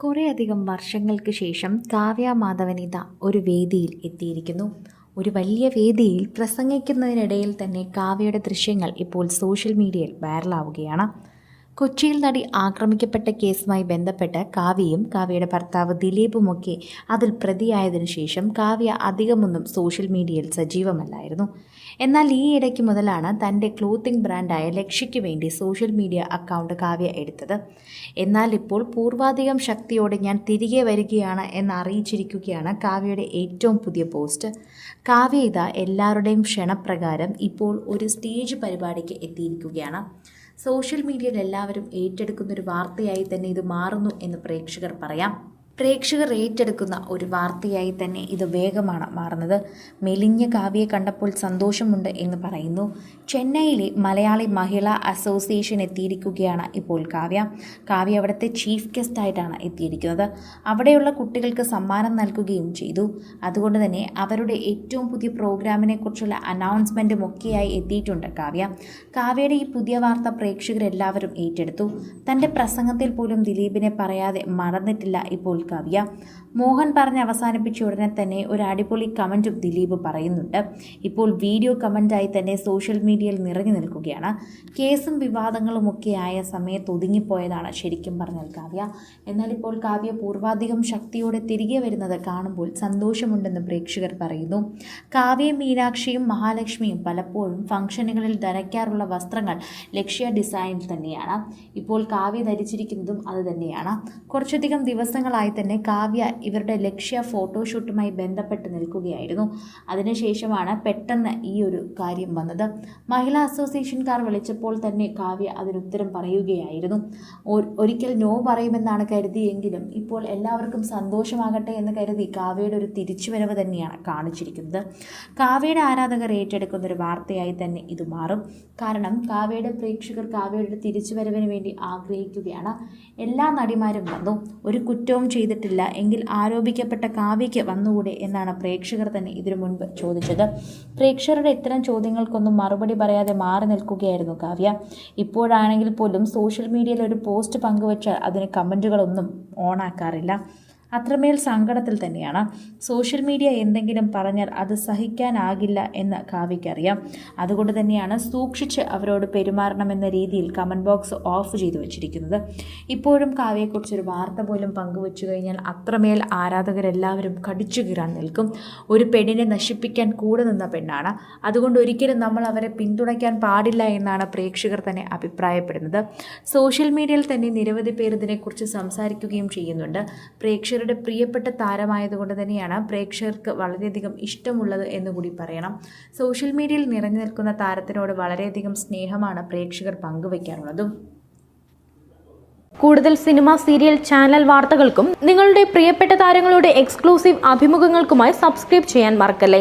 കുറേയധികം വർഷങ്ങൾക്ക് ശേഷം കാവ്യ മാധവനിത ഒരു വേദിയിൽ എത്തിയിരിക്കുന്നു. ഒരു വലിയ വേദിയിൽ പ്രസംഗിക്കുന്നതിനിടയിൽ തന്നെ കാവ്യയുടെ ദൃശ്യങ്ങൾ ഇപ്പോൾ സോഷ്യൽ മീഡിയയിൽ വൈറലാവുകയാണ്. കൊച്ചിയിൽ നടി ആക്രമിക്കപ്പെട്ട കേസുമായി ബന്ധപ്പെട്ട് കാവ്യയും കാവ്യയുടെ ഭർത്താവ് ദിലീപുമൊക്കെ അതിൽ പ്രതിയായതിനു ശേഷം കാവ്യ അധികമൊന്നും സോഷ്യൽ മീഡിയയിൽ സജീവമല്ലായിരുന്നു. എന്നാൽ ഈ ഇടയ്ക്ക് മുതലാണ് തന്റെ ക്ലോത്തിംഗ് ബ്രാൻഡായ ലക്ഷ്യയ്ക്ക് വേണ്ടി സോഷ്യൽ മീഡിയ അക്കൗണ്ട് കാവ്യ എടുത്തത്. എന്നാൽ ഇപ്പോൾ പൂർവാധികം ശക്തിയോടെ ഞാൻ തിരികെ വരികയാണ് എന്ന് അറിയിച്ചിരിക്കുകയാണ് കാവ്യയുടെ ഏറ്റവും പുതിയ പോസ്റ്റ്. കാവ്യ ഇതാ എല്ലാവരുടെയും ക്ഷണപ്രകാരം ഇപ്പോൾ ഒരു സ്റ്റേജ് പരിപാടിക്ക് എത്തിയിരിക്കുകയാണ്. സോഷ്യൽ മീഡിയയിൽ എല്ലാവരും ഏറ്റെടുക്കുന്നൊരു വാർത്തയായി തന്നെ ഇത് മാറുന്നു എന്ന് പ്രേക്ഷകർ പറയാം. പ്രേക്ഷകർ ഏറ്റെടുക്കുന്ന ഒരു വാർത്തയായി തന്നെ ഇത് വേഗമാണ് മാറുന്നത്. മെലിഞ്ഞ കാവ്യയെ കണ്ടപ്പോൾ സന്തോഷമുണ്ട് എന്ന് പറയുന്നു. ചെന്നൈയിലെ മലയാളി മഹിളാ അസോസിയേഷൻ എത്തിയിരിക്കുകയാണ് ഇപ്പോൾ കാവ്യ. കാവ്യ അവിടുത്തെ ചീഫ് ഗസ്റ്റായിട്ടാണ് എത്തിയിരിക്കുന്നത്. അവിടെയുള്ള കുട്ടികൾക്ക് സമ്മാനം നൽകുകയും ചെയ്തു. അതുകൊണ്ട് തന്നെ അവരുടെ ഏറ്റവും പുതിയ പ്രോഗ്രാമിനെ കുറിച്ചുള്ള അനൗൺസ്മെന്റും ഒക്കെയായി എത്തിയിട്ടുണ്ട് കാവ്യ. കാവ്യയുടെ ഈ പുതിയ വാർത്ത പ്രേക്ഷകരെല്ലാവരും ഏറ്റെടുത്തു. തന്റെ പ്രസംഗത്തിൽ പോലും ദിലീപിനെ പറയാതെ മറന്നിട്ടില്ല ഇപ്പോൾ കാവ്യ. മോഹൻ പറഞ്ഞ് അവസാനിപ്പിച്ച ഉടനെ തന്നെ ഒരു അടിപൊളി കമന്റും ദിലീപ് പറയുന്നുണ്ട്. ഇപ്പോൾ വീഡിയോ കമന്റായി തന്നെ സോഷ്യൽ മീഡിയയിൽ നിറഞ്ഞു നിൽക്കുകയാണ്. കേസും വിവാദങ്ങളും ഒക്കെ ആയ സമയത്ത് ഒതുങ്ങിപ്പോയതാണ് ശരിക്കും പറഞ്ഞാൽ കാവ്യ. എന്നാൽ ഇപ്പോൾ കാവ്യ പൂർവാധികം ശക്തിയോടെ തിരികെ വരുന്നത് കാണുമ്പോൾ സന്തോഷമുണ്ടെന്ന് പ്രേക്ഷകർ പറയുന്നു. കാവ്യയും മീനാക്ഷിയും മഹാലക്ഷ്മിയും പലപ്പോഴും ഫംഗ്ഷനുകളിൽ ധരിക്കാറുള്ള വസ്ത്രങ്ങൾ ലക്ഷ്യ ഡിസൈനിൽ തന്നെയാണ്. ഇപ്പോൾ കാവ്യ ധരിച്ചിരിക്കുന്നതും അത് തന്നെയാണ്. കുറച്ചധികം ദിവസങ്ങളായി തന്നെ കാവ്യ ഇവരുടെ ലക്ഷ്യ ഫോട്ടോഷൂട്ടുമായി ബന്ധപ്പെട്ട് നിൽക്കുകയായിരുന്നു. അതിനുശേഷമാണ് പെട്ടെന്ന് ഈ ഒരു കാര്യം വന്നത്. മഹിളാ അസോസിയേഷൻകാർ വിളിച്ചപ്പോൾ തന്നെ കാവ്യ അതിനുത്തരം പറയുകയായിരുന്നു. ഒരിക്കൽ നോ പറയുമെന്നാണ് കരുതിയെങ്കിലും ഇപ്പോൾ എല്ലാവർക്കും സന്തോഷമാകട്ടെ എന്ന് കരുതി കാവ്യയുടെ ഒരു തിരിച്ചുവരവ് തന്നെയാണ് കാണിച്ചിരിക്കുന്നത്. കാവ്യയുടെ ആരാധകർ ഏറ്റെടുക്കുന്ന ഒരു വാർത്തയായി തന്നെ ഇത് മാറും. കാരണം കാവ്യയുടെ പ്രേക്ഷകർ കാവ്യയുടെ തിരിച്ചുവരവിന് വേണ്ടി ആഗ്രഹിക്കുകയാണ്. എല്ലാ നടിമാരും വന്നു. ഒരു കുറ്റവും ചെയ്തിട്ടില്ല. എങ്കിൽ ആരോപിക്കപ്പെട്ട കാവ്യയ്ക്ക് വന്നുകൂടെ എന്നാണ് പ്രേക്ഷകർ തന്നെ ഇതിനു മുൻപ് ചോദിച്ചത്. പ്രേക്ഷകരുടെ ഇത്തരം ചോദ്യങ്ങൾക്കൊന്നും മറുപടി പറയാതെ മാറി നിൽക്കുകയായിരുന്നു കാവ്യ. ഇപ്പോഴാണെങ്കിൽ പോലും സോഷ്യൽ മീഡിയയിൽ ഒരു പോസ്റ്റ് പങ്കുവച്ചാൽ അതിന് കമന്റുകളൊന്നും ഓണാക്കാറില്ല. അത്രമേൽ സങ്കടത്തിൽ തന്നെയാണ്. സോഷ്യൽ മീഡിയ എന്തെങ്കിലും പറഞ്ഞാൽ അത് സഹിക്കാനാകില്ല എന്ന് കാവ്യയ്ക്കറിയാം അതുകൊണ്ട് തന്നെയാണ് സൂക്ഷിച്ച് അവരോട് പെരുമാറണമെന്ന രീതിയിൽ കമന്റ് ബോക്സ് ഓഫ് ചെയ്തു വച്ചിരിക്കുന്നത്. ഇപ്പോഴും കാവ്യയെക്കുറിച്ചൊരു വാർത്ത പോലും പങ്കുവച്ചു കഴിഞ്ഞാൽ അത്രമേൽ ആരാധകരെല്ലാവരും കടിച്ചു കീറാൻ നിൽക്കും. ഒരു പെണ്ണിനെ നശിപ്പിക്കാൻ കൂടെ നിന്ന പെണ്ണാണ്. അതുകൊണ്ട് ഒരിക്കലും നമ്മൾ അവരെ പിന്തുണയ്ക്കാൻ പാടില്ല എന്നാണ് പ്രേക്ഷകർ തന്നെ അഭിപ്രായപ്പെടുന്നത്. സോഷ്യൽ മീഡിയയിൽ തന്നെ നിരവധി പേർ ഇതിനെക്കുറിച്ച് സംസാരിക്കുകയും ചെയ്യുന്നുണ്ട്. പ്രേക്ഷകരുടെ പ്രിയപ്പെട്ട താരമായതുകൊണ്ട് തന്നെയാണ് പ്രേക്ഷകർക്ക് വളരെയധികം ഇഷ്ടമുള്ളത് എന്നുകൂടി പറയണം. സോഷ്യൽ മീഡിയയിൽ നിറഞ്ഞു നിൽക്കുന്ന താരത്തിനോട് വളരെയധികം സ്നേഹമാണ് പ്രേക്ഷകർ പങ്കുവയ്ക്കാറുള്ളതും കൂടുതൽ സിനിമ സീരിയൽ ചാനൽ വാർത്തകൾക്കും നിങ്ങളുടെ പ്രിയപ്പെട്ട താരങ്ങളുടെ എക്സ്ക്ലൂസീവ് അഭിമുഖങ്ങൾക്കുമായി സബ്സ്ക്രൈബ് ചെയ്യാൻ മറക്കല്ലേ?